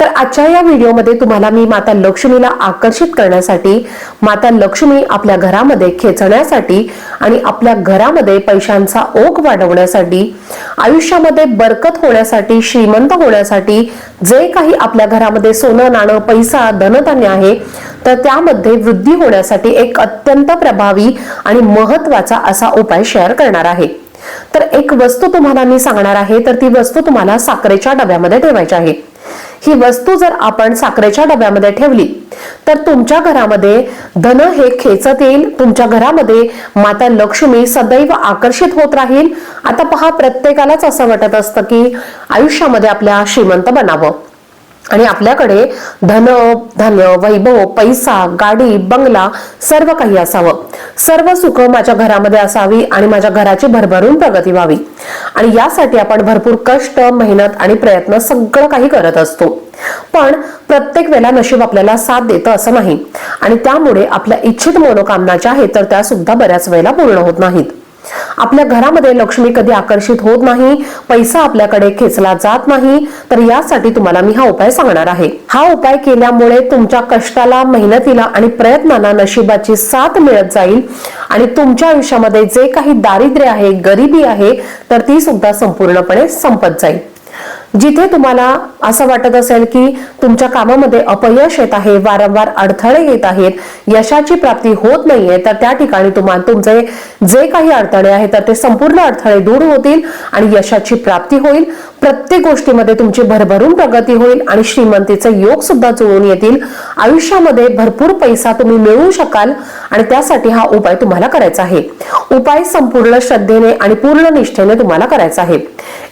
तर आजच्या या व्हिडिओमध्ये तुम्हाला मी माता लक्ष्मीला आकर्षित करण्यासाठी माता लक्ष्मी आपल्या घरामध्ये खेचण्यासाठी आणि आपल्या घरामध्ये पैशांचा ओघ वाढवण्यासाठी आयुष्यामध्ये बरकत होण्यासाठी श्रीमंत होण्यासाठी जे काही आपल्या घरामध्ये सोनं नाणं पैसा धनधान्य आहे तर त्यामध्ये वृद्धी होण्यासाठी एक अत्यंत प्रभावी आणि महत्त्वाचा असा उपाय शेअर करणार आहे. तर एक वस्तू तुम्हाला मी सांगणार आहे तर ती वस्तू तुम्हाला साखरेच्या डब्यामध्ये ठेवायची आहे. ही वस्तू जर आपण साखरेच्या डब्यामध्ये ठेवली तर तुमच्या घरामध्ये धन हे खेचत येईल. तुमच्या घरामध्ये माता लक्ष्मी सदैव आकर्षित होत राहील. आता पहा प्रत्येकालाच असं वाटत असतं की आयुष्यामध्ये आपल्या श्रीमंत बनावं. आणि आपल्याकडे धन धान्य वैभव पैसा गाडी बंगला सर्व काही असावं. सर्व सुख माझ्या घरामध्ये असावी आणि माझ्या घराची भरभरून प्रगती व्हावी. आणि यासाठी आपण भरपूर कष्ट मेहनत आणि प्रयत्न सगळं काही करत असतो. पण प्रत्येक वेळेला नशीब आपल्याला साथ देतं असं नाही. आणि त्यामुळे आपल्या इच्छित मनोकामना ज्या आहेत तर त्या सुद्धा बऱ्याच वेळेला पूर्ण होत नाहीत. आपल्या घरामध्ये लक्ष्मी कधी आकर्षित होत नाही पैसा आपल्याकडे खेचला जात नाही तर यासाठी तुम्हाला मी हा उपाय सांगणार आहे. हा उपाय केल्यामुळे तुमच्या कष्टाला मेहनतीला आणि प्रयत्नांना नशिबाची साथ मिळत जाईल आणि तुमच्या आयुष्यामध्ये जे काही दारिद्र्य आहे गरिबी आहे तर ती सुद्धा संपूर्णपणे संपत जाईल. जिथे तुम्हाला असं वाटत असेल की तुमच्या कामामध्ये अपयश येत आहे वारंवार अडथळे येत आहेत यशाची प्राप्ती होत नाहीये तर त्या ठिकाणी तुम्हाला तुमचे जे काही अडथळे आहेत तर ते संपूर्ण अडथळे दूर होतील आणि यशाची प्राप्ती होईल. प्रत्येक गोष्टीमध्ये तुमची भरभरून प्रगती होईल आणि श्रीमंतीचे योग सुद्धा जुळून येतील. आयुष्यामध्ये भरपूर पैसा तुम्ही मिळवू शकाल आणि त्यासाठी हा उपाय तुम्हाला करायचा आहे. उपाय संपूर्ण श्रद्धेने आणि पूर्ण निष्ठेने तुम्हाला करायचा आहे.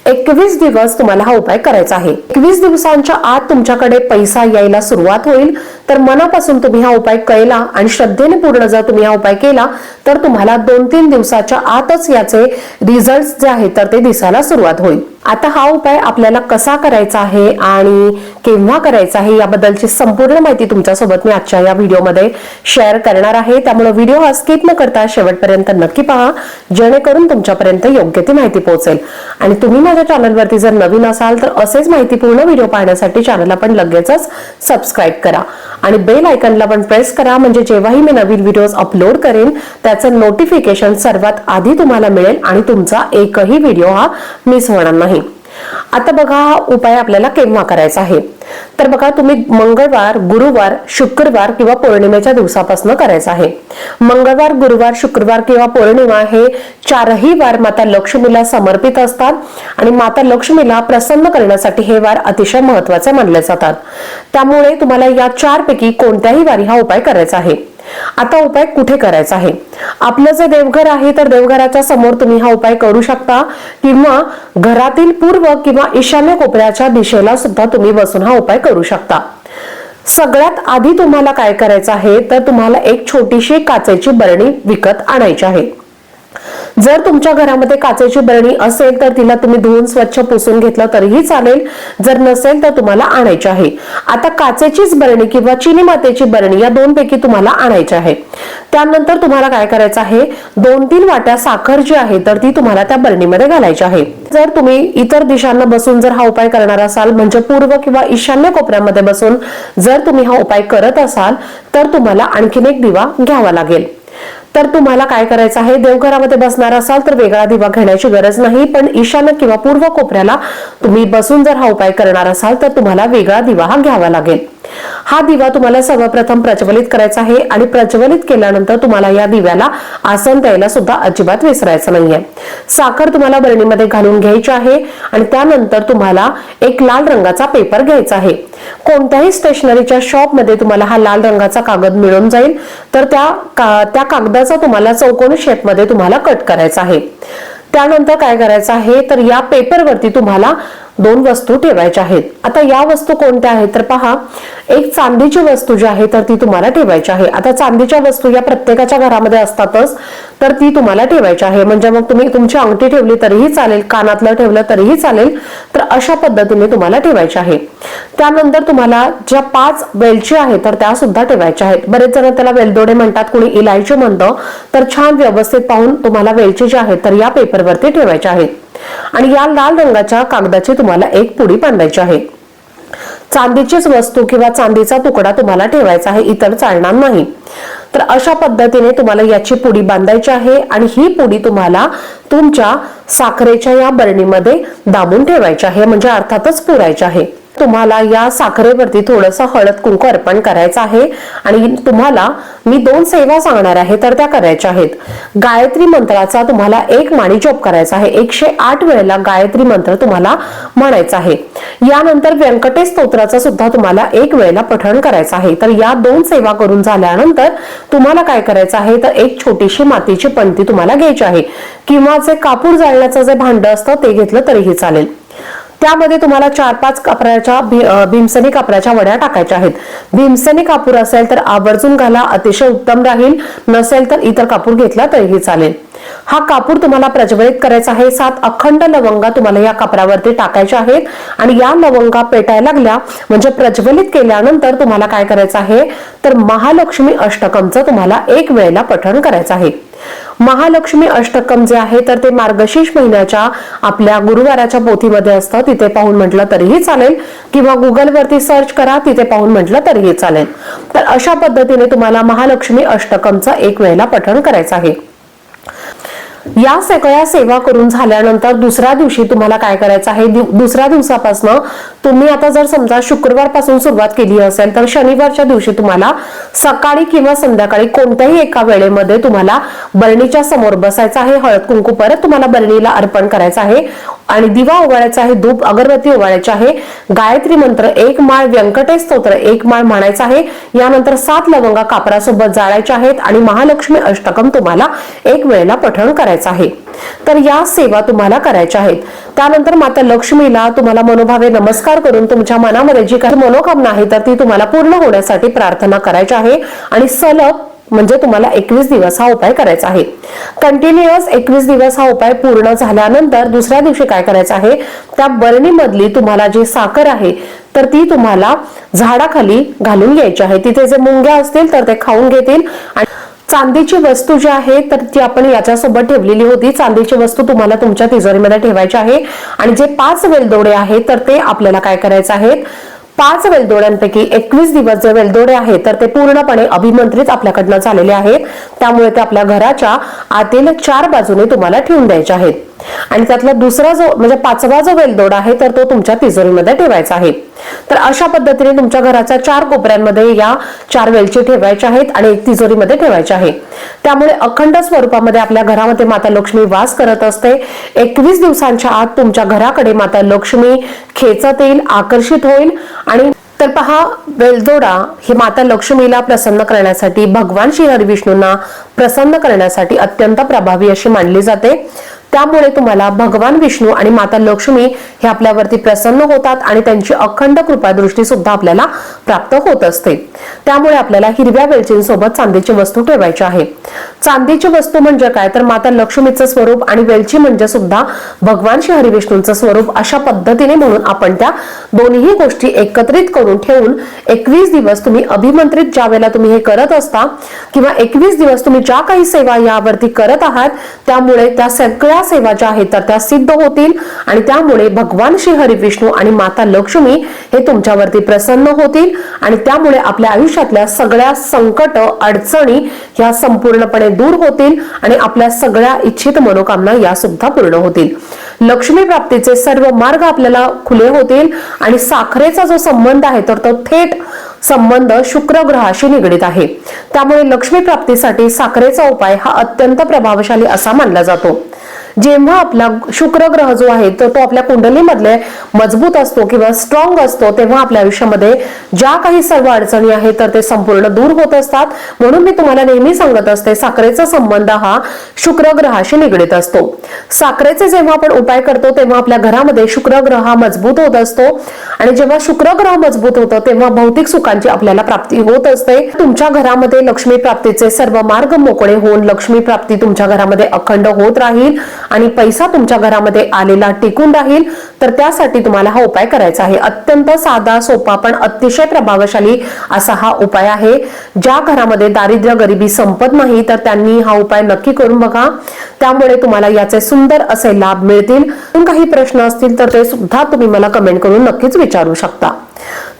एकवीस दिवस तुम्हाला हा उपाय करायचा आहे. एकवीस दिवसांच्या आत तुमच्याकडे पैसा यायला सुरुवात होईल. तर मनापासून तुम्ही हा उपाय केला आणि श्रद्धेने पूर्ण जर तुम्ही हा उपाय केला तर तुम्हाला दोन तीन दिवसाच्या आतच याचे रिझल्ट जे आहेत तर ते दिसायला सुरुवात होईल. आता हा उपाय आपल्याला कसा करायचा आहे आणि केव्हा करायचा आहे याबद्दलची संपूर्ण माहिती तुमच्यासोबत मी आजच्या या व्हिडिओमध्ये शेअर करणार आहे. त्यामुळे व्हिडिओ हा स्किप न करता शेवटपर्यंत नक्की पहा. जेणेकरून तुमच्यापर्यंत योग्य ती माहिती पोहोचेल. आणि तुम्ही माझ्या चॅनलवरती जर नवीन असाल तर असेच माहितीपूर्ण व्हिडिओ पाहण्यासाठी चॅनलला पण लगेचच सबस्क्राईब करा. आणि बेल आयकनला पण प्रेस करा. म्हणजे जेव्हाही मी नवीन व्हिडिओज अपलोड करेन त्याचं नोटिफिकेशन सर्वात आधी तुम्हाला मिळेल आणि तुमचा एकही व्हिडिओ हा मिस होणार नाही. आता बघा हा उपाय आपल्याला केव्हा करायचा आहे. तर बघा तुम्ही मंगळवार गुरुवार शुक्रवार किंवा पौर्णिमेच्या दिवसापासून करायचं आहे. मंगळवार गुरुवार शुक्रवार किंवा पौर्णिमा हे चारही वार माता लक्ष्मीला समर्पित असतात आणि माता लक्ष्मीला प्रसन्न करण्यासाठी हे वार अतिशय महत्त्वाचे मानले जातात. त्यामुळे तुम्हाला या चारपैकी कोणत्याही वारी हा उपाय करायचा आहे. आता उपाय कुठे करायचा आहे? आपलं जे देवघर आहे तर देवघराच्या समोर तुम्ही हा उपाय करू शकता किंवा घरातील पूर्व किंवा ईशान्य कोपऱ्याच्या दिशेला सुद्धा तुम्ही बसून हा उपाय करू शकता. सगळ्यात आधी तुम्हाला काय करायचं आहे? तर तुम्हाला एक छोटीशी काचेची बरणी विकत आणायची आहे. जर तुमच्या घरामध्ये काचेची बरणी असेल तर तिला तुम्ही धुवून स्वच्छ पुसून घेतलं तरीही चालेल. जर नसेल तर तुम्हाला आणायची आहे. आता काचेचीच बरणी किंवा चिनी मातेची बरणी या दोन पैकी तुम्हाला आणायची आहे. त्यानंतर तुम्हाला काय करायचं आहे? दोन तीन वाट्या साखर जी आहे तर ती तुम्हाला त्या बरणीमध्ये घालायची आहे. जर तुम्ही इतर दिशांना बसून जर हा उपाय करणार असाल म्हणजे पूर्व किंवा ईशान्य कोपऱ्यामध्ये बसून जर तुम्ही हा उपाय करत असाल तर तुम्हाला आणखीन एक दिवा घ्यावा लागेल. तर तुम्हाला काय करायचं आहे? देवघरामध्ये बसणार असाल तर वेगळा दिवा घेण्याची गरज नाही पण ईशान्य किंवा पूर्व कोपऱ्याला तुम्ही बसून जर हा उपाय करणार असाल तर तुम्हाला वेगळा दिवा हा घ्यावा लागेल. हा दिवा तुम्हाला सर्वप्रथम प्रज्वलित करायचा आहे आणि प्रज्वलित केल्यानंतर तुम्हाला या दिव्याला आसन द्यायला सुद्धा अजिबात विसरायचं नाहीये. साखर तुम्हाला बरणीमध्ये घालून घ्यायची आहे आणि त्यानंतर तुम्हाला एक लाल रंगाचा पेपर घ्यायचा आहे. कोणत्याही स्टेशनरीच्या शॉपमध्ये तुम्हाला हा लाल रंगाचा कागद मिळून जाईल. तर त्या त्या कागदाचा तुम्हाला चौकोनी शेपमध्ये तुम्हाला कट करायचा आहे. त्यानंतर काय करायचं आहे? तर या पेपरवरती तुम्हाला दोन वस्तू ठेवायच्या आहेत. आता या वस्तू कोणत्या आहेत? तर पहा एक चांदीची वस्तू जी आहे तर ती तुम्हाला ठेवायची आहे. आता चांदीच्या वस्तू या प्रत्येकाच्या घरामध्ये असतातच तर ती तुम्हाला ठेवायची आहे. म्हणजे मग तुम्ही तुमची अंगठी ठेवली तरीही चालेल कानातलं ठेवलं तरीही चालेल तर अशा पद्धतीने तुम्हाला ठेवायचे आहे. त्यानंतर तुम्हाला ज्या पाच वेलची आहेत तर त्या सुद्धा ठेवायच्या आहेत. बरेच जण त्याला वेलदोडे म्हणतात कुणी इलायची म्हणतं तर छान व्यवस्थित पाहून तुम्हाला वेलची जी आहेत तर या पेपरवरती ठेवायच्या आहेत. आणि या लाल रंगाच्या कागदाची तुम्हाला एक पुडी बांधायची आहे. चांदीचीच वस्तू किंवा चांदीचा तुकडा तुम्हाला ठेवायचा आहे इतर चालणार नाही. तर अशा पद्धतीने तुम्हाला याची पुडी बांधायची आहे आणि ही पुडी तुम्हाला तुमच्या साखरेच्या या बरणीमध्ये दाबून ठेवायची आहे म्हणजे अर्थातच पुरायची आहे. तुम्हाला या साखरेवरती थोडंसं हळद कुंकू अर्पण करायचं आहे. आणि तुम्हाला मी दोन सेवा सांगणार आहे तर त्या करायच्या आहेत. गायत्री मंत्राचा तुम्हाला एक माणी जप करायचा आहे. एकशे आठ वेळेला गायत्री मंत्र तुम्हाला म्हणायचा आहे. यानंतर व्यंकटेश स्तोत्राचा सुद्धा तुम्हाला एक वेळेला पठण करायचं आहे. तर या दोन सेवा करून झाल्यानंतर तुम्हाला काय करायचं आहे? तर एक छोटीशी मातीची पणती तुम्हाला घ्यायची आहे. किंवा जे कापूर जाळण्याचं जे भांड असतं ते घेतलं तरीही चालेल. त्यामध्ये तुम्हाला चार पाच कापराच्या भीमसनी कापराच्या वड्या टाकायच्या आहेत. भीमसनी कापूर असेल तर आवर्जून घाला अतिशय उत्तम राहील. नसेल तर इतर कापूर घेतला तरीही चालेल. हा कापूर तुम्हाला प्रज्वलित करायचा आहे. सात अखंड लवंगा तुम्हाला या कापरावरती टाकायच्या आहेत. आणि या लवंगा पेटायला लागल्या म्हणजे प्रज्वलित केल्यानंतर तुम्हाला काय करायचं आहे? तर महालक्ष्मी अष्टकमचं तुम्हाला एक वेळेला पठण करायचं आहे. महालक्ष्मी अष्टकम जे आहे तर ते मार्गशीर्ष महिन्याच्या आपल्या गुरुवाराच्या पोथीमध्ये असतं. तिथे पाहून म्हटलं तरीही चालेल. किंवा गुगलवरती सर्च करा तिथे पाहून म्हटलं तरीही चालेल. तर अशा पद्धतीने तुम्हाला महालक्ष्मी अष्टकमचं एक वेळेला पठण करायचं आहे. या सगळ्या सेवा करून झाल्यानंतर दुसऱ्या दिवशी तुम्हाला काय करायचं आहे? दुसऱ्या दिवसापासून तुम्ही आता जर समजा शुक्रवारपासून सुरुवात केली असेल तर शनिवारच्या दिवशी तुम्हाला सकाळी किंवा संध्याकाळी कोणत्याही एका वेळेमध्ये तुम्हाला बरणीच्या समोर बसायचं आहे. हळद कुंकू परत तुम्हाला बरणीला अर्पण करायचं आहे. आणि दिवा ओवाळायचा आहे धूप अगरबत्ती ओवाळायची आहे गायत्री मंत्र एक माळ व्यंकटेश स्तोत्र एक माळ म्हणायचा आहे. यानंतर सात लवंगा कापरासोबत जाळायच्या आहेत आणि महालक्ष्मी अष्टकम तुम्हाला एक वेळेला पठण करायचं आहे. तर या सेवा तुम्हाला करायच्या आहेत. त्यानंतर माता लक्ष्मीला तुम्हाला मनोभावे नमस्कार करून तुमच्या मनामध्ये जी काही मनोकामना आहे तर ती तुम्हाला पूर्ण होण्यासाठी प्रार्थना करायची आहे. आणि सलग म्हणजे तुम्हाला एकवीस दिवस हा उपाय करायचा आहे. कंटिन्युअस एकवीस दिवस हा उपाय पूर्ण झाल्यानंतर दुसऱ्या दिवशी काय करायचं आहे? त्या बरणीमधली तुम्हाला जी साखर आहे तर ती तुम्हाला झाडाखाली घालून घ्यायची आहे. तिथे जे मुंग्या असतील तर ते खाऊन घेतील. आणि चांदीची वस्तू जी आहे तर ती आपण याच्यासोबत ठेवलेली होती. चांदीची वस्तू तुम्हाला तुमच्या तिजोरीमध्ये ठेवायची आहे. आणि जे पाच वेलदोडे आहेत तर ते आपल्याला काय करायचे आहेत? पाच वेलदोड्यांपैकी एकवीस दिवस जे वेलदोडे आहेत तर ते पूर्णपणे अभिमंत्रित आपल्याकडनं झालेले आहेत. त्यामुळे ते आपल्या घराच्या आतील चार बाजूने तुम्हाला ठेवून द्यायचे आहेत. आणि त्यातला दुसरा जो म्हणजे पाचवा जो वेलदोडा आहे तर तो तुमच्या तिजोरीमध्ये ठेवायचा आहे. तर अशा पद्धतीने तुमच्या घराच्या चार कोपऱ्यांमध्ये या चार वेलची ठेवायच्या आहेत आणि एक तिजोरीमध्ये ठेवायच्या आहे. त्यामुळे अखंड स्वरूपामध्ये आपल्या घरामध्ये माता लक्ष्मी वास करत असते. एकवीस दिवसांच्या आत तुमच्या घराकडे माता लक्ष्मी खेचत येईल आकर्षित होईल आणि तर पहा वेलदोडा ही माता लक्ष्मीला प्रसन्न करण्यासाठी भगवान श्री हरिविष्णूंना प्रसन्न करण्यासाठी अत्यंत प्रभावी अशी मानली जाते. त्यामुळे तुम्हाला भगवान विष्णू आणि माता लक्ष्मी हे आपल्यावरती प्रसन्न होतात आणि त्यांची अखंड कृपादृष्टी सुद्धा आपल्याला प्राप्त होत असते. त्यामुळे आपल्याला हिरव्या वेलचींसोबत चांदीची वस्तू ठेवायची आहे. चांदीची वस्तू म्हणजे काय? तर माता लक्ष्मीचं स्वरूप आणि वेलची म्हणजे सुद्धा भगवान श्री हरिविष्णूंचं स्वरूप अशा पद्धतीने म्हणून आपण त्या दोन्ही गोष्टी एकत्रित करून ठेवून एकवीस दिवस तुम्ही अभिमंत्रित ज्या वेळेला तुम्ही हे करत असता किंवा एकवीस दिवस तुम्ही ज्या काही सेवा यावरती करत आहात त्यामुळे त्या सगळ्या सेवा ज्या आहेत तर त्या सिद्ध होतील आणि त्यामुळे भगवान श्री हरिविष्णू आणि माता लक्ष्मी हे तुमच्यावरती प्रसन्न होतील आणि त्यामुळे आपल्या आयुष्यातल्या सगळ्या संकट अडचणी ह्या संपूर्णपणे दूर होतील आणि आपल्या सगळ्या इच्छित मनोकामना या सुद्धा पूर्ण होतील. लक्ष्मी प्राप्तीचे सर्व मार्ग आपल्याला खुले होतील आणि साखरेचा जो संबंध आहे तर तो थेट संबंध शुक्र ग्रहाशी निगडीत आहे. त्यामुळे लक्ष्मी प्राप्तीसाठी साखरेचा उपाय हा अत्यंत प्रभावशाली असा मानला जातो. जेव्हा आपला शुक्र ग्रह जो आहे तर तो आपल्या कुंडलीमधले मजबूत असतो किंवा स्ट्रॉंग असतो तेव्हा आपल्या आयुष्यामध्ये ज्या काही सर्व अडचणी आहेत तर ते संपूर्ण दूर होत असतात. म्हणून मी तुम्हाला नेहमी सांगत असते साखरेचा संबंध हा शुक्र ग्रहाशी निगडीत असतो. साखरेचे जेव्हा आपण उपाय करतो तेव्हा आपल्या घरामध्ये शुक्र ग्रह हा मजबूत होत असतो. आणि जेव्हा शुक्र ग्रह मजबूत होतो तेव्हा भौतिक सुखांची आपल्याला प्राप्ती होत असते. तुमच्या घरामध्ये लक्ष्मी प्राप्तीचे सर्व मार्ग मोकळे होऊन लक्ष्मी प्राप्ती तुमच्या घरामध्ये अखंड होत राहील. आणि पैसा तुमच्या घरामध्ये आलेला टिकून राहील तर त्यासाठी तुम्हाला हा उपाय करायचा आहे. अत्यंत साधा सोपा पण अतिशय प्रभावशाली असा हा उपाय आहे. ज्या घरामध्ये दारिद्र्य गरिबी संपत नाही तर त्यांनी हा उपाय नक्की करून बघा. त्यामुळे तुम्हाला याचे सुंदर असे लाभ मिळतील. काही प्रश्न असतील तर ते सुद्धा तुम्ही मला कमेंट करून नक्कीच विचारू शकता.